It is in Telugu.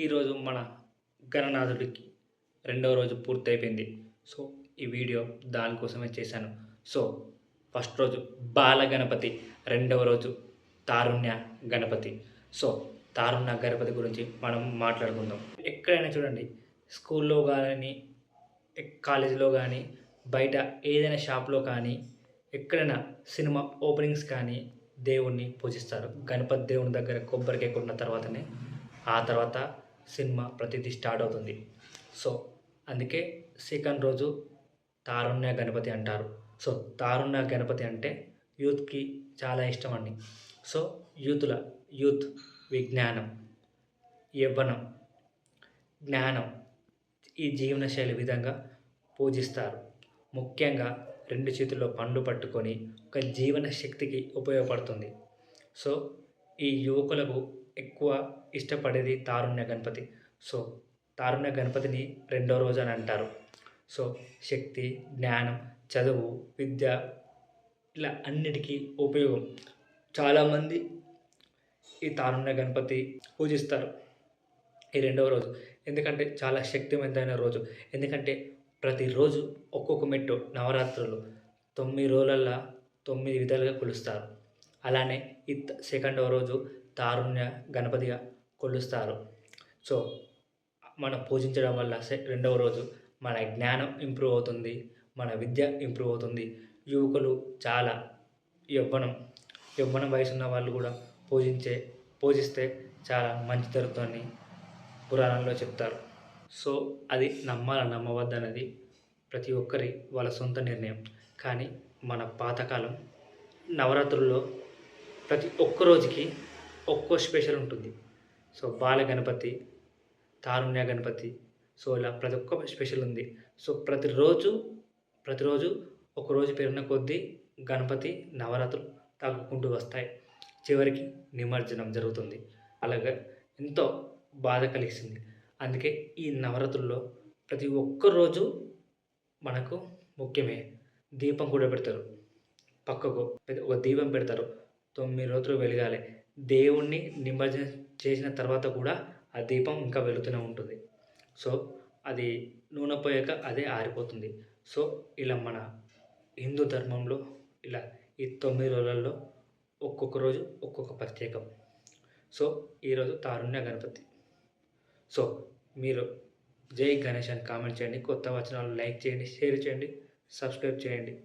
ఈరోజు మన గణనాథుడికి రెండవ రోజు పూర్తయిపోయింది. సో ఈ వీడియో దానికోసమే చేశాను. సో ఫస్ట్ రోజు బాల గణపతి రెండవ రోజు తారుణ్య గణపతి. సో తారుణ్య గణపతి గురించి మనం మాట్లాడుకుందాం. ఎక్కడైనా చూడండి స్కూల్లో కానీ కాలేజీలో కానీ బయట ఏదైనా షాప్లో కానీ ఎక్కడైనా సినిమా ఓపెనింగ్స్ కానీ దేవుణ్ణి పూజిస్తారు. గణపతి దేవుని దగ్గర కొబ్బరికాయ కొట్టిన తర్వాతనే ఆ తర్వాత సినిమా ప్రతిదీ స్టార్ట్ అవుతుంది. సో అందుకే సెకండ్ రోజు తారుణ్య గణపతి అంటారు. సో తారుణ్య గణపతి అంటే యూత్కి చాలా ఇష్టం అండి. సో యూత్ల యూత్ విజ్ఞానం యవ్వనం జ్ఞానం ఈ జీవనశైలి విధంగా పూజిస్తారు. ముఖ్యంగా రెండు చేతుల్లో పండ్లు పట్టుకొని ఒక జీవన శక్తికి ఉపయోగపడుతుంది. సో ఈ యువకులకు ఎక్కువ ఇష్టపడేది తారుణ్య గణపతి. సో తారుణ్య గణపతిని రెండో రోజు అని అంటారు. సో శక్తి జ్ఞానం చదువు విద్య ఇలా అన్నిటికీ ఉపయోగం. చాలామంది ఈ తారుణ్య గణపతి పూజిస్తారు ఈ రెండవ రోజు. ఎందుకంటే చాలా శక్తివంతమైన రోజు. ఎందుకంటే ప్రతిరోజు ఒక్కొక్క మెట్టు నవరాత్రులు తొమ్మిది రోజులల్లో తొమ్మిది విధాలుగా కొలుస్తారు. అలానే ఈ సెకండవ రోజు తారుణ్య గణపతిగా కొలుస్తారు. సో మనం పూజించడం వల్ల రెండవ రోజు మన జ్ఞానం ఇంప్రూవ్ అవుతుంది మన విద్య ఇంప్రూవ్ అవుతుంది. యువకులు చాలా యవ్వనం యవ్వనం వయసు ఉన్న వాళ్ళు కూడా పూజించే పూజిస్తే చాలా మంచి జరుగుతుందని పురాణంలో చెప్తారు. సో అది నమ్మాల నమ్మవద్దనేది ప్రతి ఒక్కరి వాళ్ళ సొంత నిర్ణయం. కానీ మన పాతకాలం నవరాత్రుల్లో ప్రతి ఒక్క రోజుకి ఒక్కో స్పెషల్ ఉంటుంది. సో బాల గణపతి తారుణ్య గణపతి సో ఇలా ప్రతి ఒక్క స్పెషల్ ఉంది. సో ప్రతిరోజు ప్రతిరోజు ఒక రోజు పెరిగిన కొద్దీ గణపతి నవరాత్రులు తగ్గుకుంటూ వస్తాయి. చివరికి నిమజ్జనం జరుగుతుంది. అలాగే ఎంతో బాధ కలిగిస్తుంది. అందుకే ఈ నవరాత్రుల్లో ప్రతి ఒక్క రోజు మనకు ముఖ్యమే దీపం కూడా పెడతారు. పక్కకు పెద్ద- ఒక దీపం పెడతారు. తొమ్మిది రోజులు వెలగాలి. దేవుణ్ణి నిమజ్జనం చేసిన తర్వాత కూడా ఆ దీపం ఇంకా వెలుగుతూనే ఉంటుంది. సో అది నూనె పోయాక అదే ఆరిపోతుంది. సో ఇలా మన హిందూ ధర్మంలో ఇలా ఈ తొమ్మిది రోజులలో ఒక్కొక్క రోజు ఒక్కొక్క ప్రత్యేకం. సో ఈరోజు తారుణ్య గణపతి. సో మీరు జై గణేష్ అని కామెంట్ చేయండి. కొత్త వచనాలు లైక్ చేయండి షేర్ చేయండి సబ్స్క్రైబ్ చేయండి.